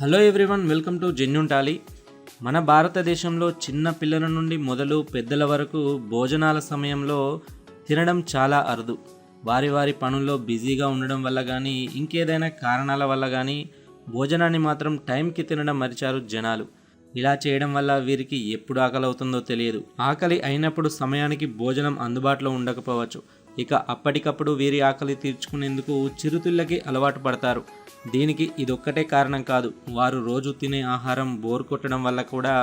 Hello everyone welcome to genuine Tally. మన భారతదేశంలో చిన్న పిల్లల నుండి మొదలు పెద్దల వరకు భోజనాల సమయంలో తినడం చాలా అరుదు. వారి వారి పనుల్లో బిజీగా ఉండడం వల్ల కానీ ఇంకేదైనా కారణాల వల్ల కానీ భోజనాన్ని మాత్రం టైంకి తినడం మరిచారు జనాలు. ఇలా చేయడం వల్ల వీరికి ఎప్పుడు ఆకలి అవుతుందో తెలియదు. ఆకలి అయినప్పుడు సమయానికి భోజనం అందుబాటులో ఉండకపోవచ్చు. ఇక అప్పటికప్పుడు వీరి ఆకలి తీర్చుకునేందుకు చిరుతిళ్ళకి అలవాటు పడతారు. దీనికి ఇదొక్కటే కారణం కాదు. వారు రోజు తినే ఆహారం బోర్ కొట్టడం వల్ల కూడా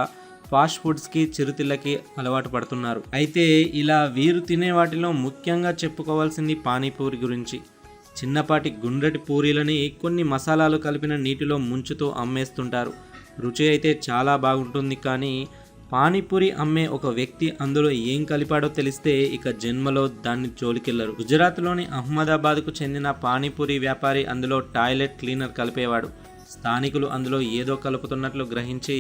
ఫాస్ట్ ఫుడ్స్కి చిరుతిళ్ళకి అలవాటు పడుతున్నారు. అయితే ఇలా వీరు తినే వాటిలో ముఖ్యంగా చెప్పుకోవాల్సింది పానీపూరి గురించి. చిన్నపాటి గుండ్రటి పూరీలని కొన్ని మసాలాలు కలిపిన నీటిలో ముంచుతూ అమ్మేస్తుంటారు. రుచి అయితే చాలా బాగుంటుంది కానీ పానీపూరి అమ్మే ఒక వ్యక్తి అందులో ఏం కలిపాడో తెలిస్తే ఇక జన్మలో దాన్ని జోలికెళ్ళరు. గుజరాత్లోని అహ్మదాబాద్కు చెందిన పానీపూరి వ్యాపారి అందులో టాయిలెట్ క్లీనర్ కలిపేవాడు. స్థానికులు అందులో ఏదో కలుపుతున్నట్లు గ్రహించి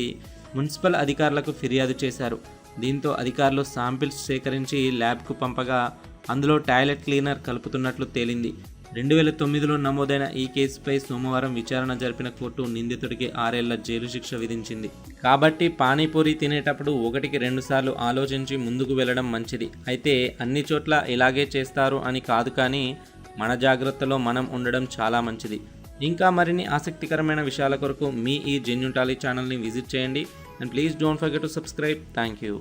మున్సిపల్ అధికారులకు ఫిర్యాదు చేశారు. దీంతో అధికారులు శాంపిల్స్ సేకరించి ల్యాబ్కు పంపగా అందులో టాయిలెట్ క్లీనర్ కలుపుతున్నట్లు తేలింది. రెండు వేల తొమ్మిదిలో నమోదైన ఈ కేసుపై సోమవారం విచారణ జరిపిన కోర్టు నిందితుడికి ఆరేళ్ళ జైలు శిక్ష విధించింది. కాబట్టి పానీపూరి తినేటప్పుడు ఒకటికి రెండుసార్లు ఆలోచించి ముందుకు వెళ్ళడం మంచిది. అయితే అన్ని చోట్ల ఇలాగే చేస్తారు అని కాదు కానీ మన జాగ్రత్తలో మనం ఉండడం చాలా మంచిది. ఇంకా మరిన్ని ఆసక్తికరమైన విషయాల కొరకు మీ ఈ జెన్యుటాలీ ఛానల్ని విజిట్ చేయండి. And please don't forget to subscribe. Thank you